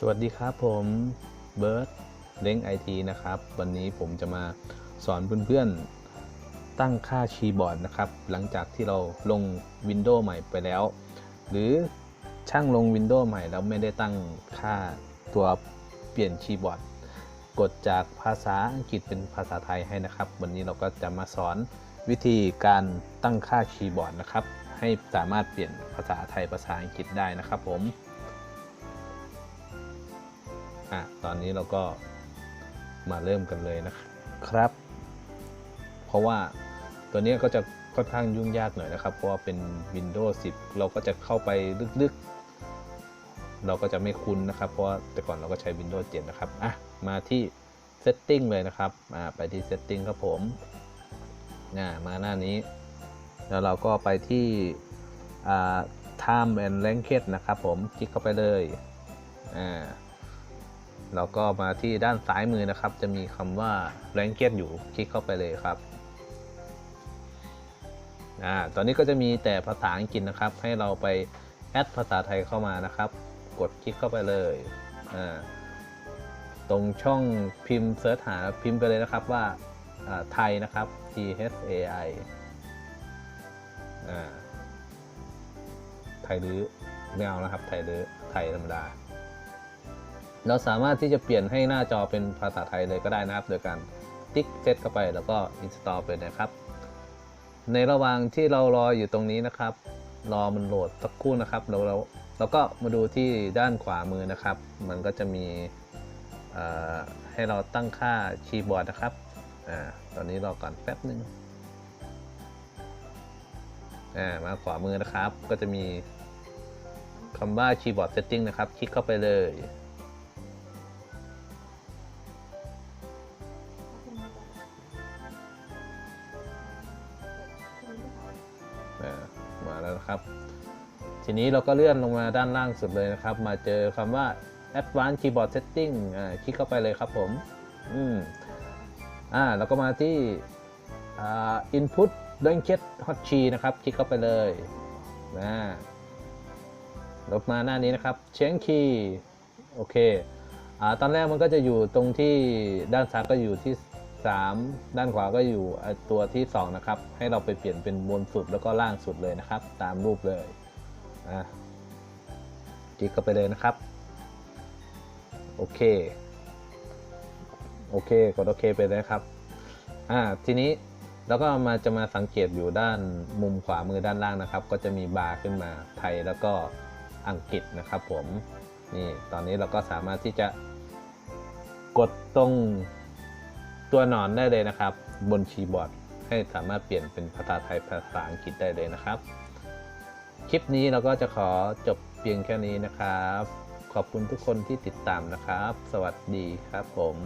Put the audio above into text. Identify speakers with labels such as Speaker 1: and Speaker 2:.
Speaker 1: สวัสดีครับผมเบิร์ดเล้งไอทีนะครับ วันนี้ผมจะมาสอนเพื่อนๆ ตั้งค่าคีย์บอร์ดนะครับ หลังจากที่เราลง Windows ใหม่ไปแล้ว หรือช่างลง Windows ใหม่แล้วไม่ได้ตั้งค่าตัวเปลี่ยนคีย์บอร์ด กดจากภาษาอังกฤษเป็นภาษาไทยให้นะครับ วันนี้เราก็จะมาสอนวิธีการตั้งค่าคีย์บอร์ดนะครับ ให้สามารถเปลี่ยนภาษาไทยภาษาอังกฤษได้นะครับผม อะตอนนี้เราก็มาเริ่มกันเลยนะครับ เพราะว่าตัวนี้ก็จะค่อนข้างยุ่งยากหน่อยนะครับ เพราะว่าเป็น Windows 10 เราก็จะเข้าไปลึกๆ เราก็จะไม่คุ้นนะครับ เพราะว่าแต่ก่อนเราก็ใช้ Windows 7 นะครับ อะ มาที่ Setting เลยนะครับ อ่า ไปที่ Setting ครับผมอ่ามาหน้านี้ แล้วเราก็ไปที่ อ่า Time and Length นะครับผม คลิกเข้าไปเลย อ่า เราก็มาที่ด้านซ้ายมือนะครับ จะมีคำว่า r a n k e d อยู่คลิกเข้าไปเลยครับอ่าตอนนี้ก็จะมีแต่ภาษาอังกฤษนะครับ ให้เราไปแอดภาษาไทยเข้ามานะครับ กดคลิกเข้าไปเลยอ่าตรงช่องพิมพ์เซิร์ชหาพิมพ์ไปเลยนะครับว่าไทยนะครับ T H A I ไทยหรือไม่เอานะครับ ไทยหรือไทยธรรมดา เราสามารถที่จะเปลี่ยนให้หน้าจอเป็นภาษาไทยเลยก็ได้นะครับ โดยการติ๊กเซตเข้าไปแล้วก็ install ไปนะครับ ในระหว่างที่เรารออยู่ตรงนี้นะครับ รอมันโหลดสักครู่นะครับเราเราเราก็มาดูที่ด้านขวามือนะครับ มันก็จะมีให้เราตั้งค่าคีย์บอร์ดนะครับอตอนนี้รอก่อนแป๊บหนึ่งมาขวามือนะครับ ก็จะมีคำว่าคีย์บอร์ดเซตติ้งนะครับ คลิกเข้าไปเลย แล้วนะครับ ทีนี้เราก็เลื่อนลงมาด้านล่างสุดเลยนะครับ มาเจอคำว่า Advanced Keyboard Setting อ่าคลิกเข้าไปเลยครับผม อืมอ่าแล้วก็มาที่อ่า Input d o n k e t Hot Key นะครับ คลิกเข้าไปเลยนะลบมาหน้านี้นะครับ Change Key โอเคอ่าตอนแรกมันก็จะอยู่ตรงที่ด้านซ้ายก็อยู่ที่ 3 ด้านขวาก็อยู่ตัวที่ 2 นะครับ ให้เราไปเปลี่ยนเป็นบนสุดแล้วก็ล่างสุดเลยนะครับ ตามรูปเลยอะคลิกเข้าไปเลยนะครับ โอเค โอเค กดโอเคไปเลยครับ อ่า ทีนี้เราก็มาจะมาสังเกตอยู่ด้านมุมขวามือด้านล่างนะครับ ก็จะมีบาร์ขึ้นมาไทยแล้วก็อังกฤษนะครับผม นี่ ตอนนี้เราก็สามารถที่จะกดตรง ตัวหนอนได้เลยนะครับ บนคีย์บอร์ดให้สามารถเปลี่ยนเป็นภาษาไทยภาษาอังกฤษได้เลยนะครับ คลิปนี้เราก็จะขอจบเพียงแค่นี้นะครับ ขอบคุณทุกคนที่ติดตามนะครับ สวัสดีครับผม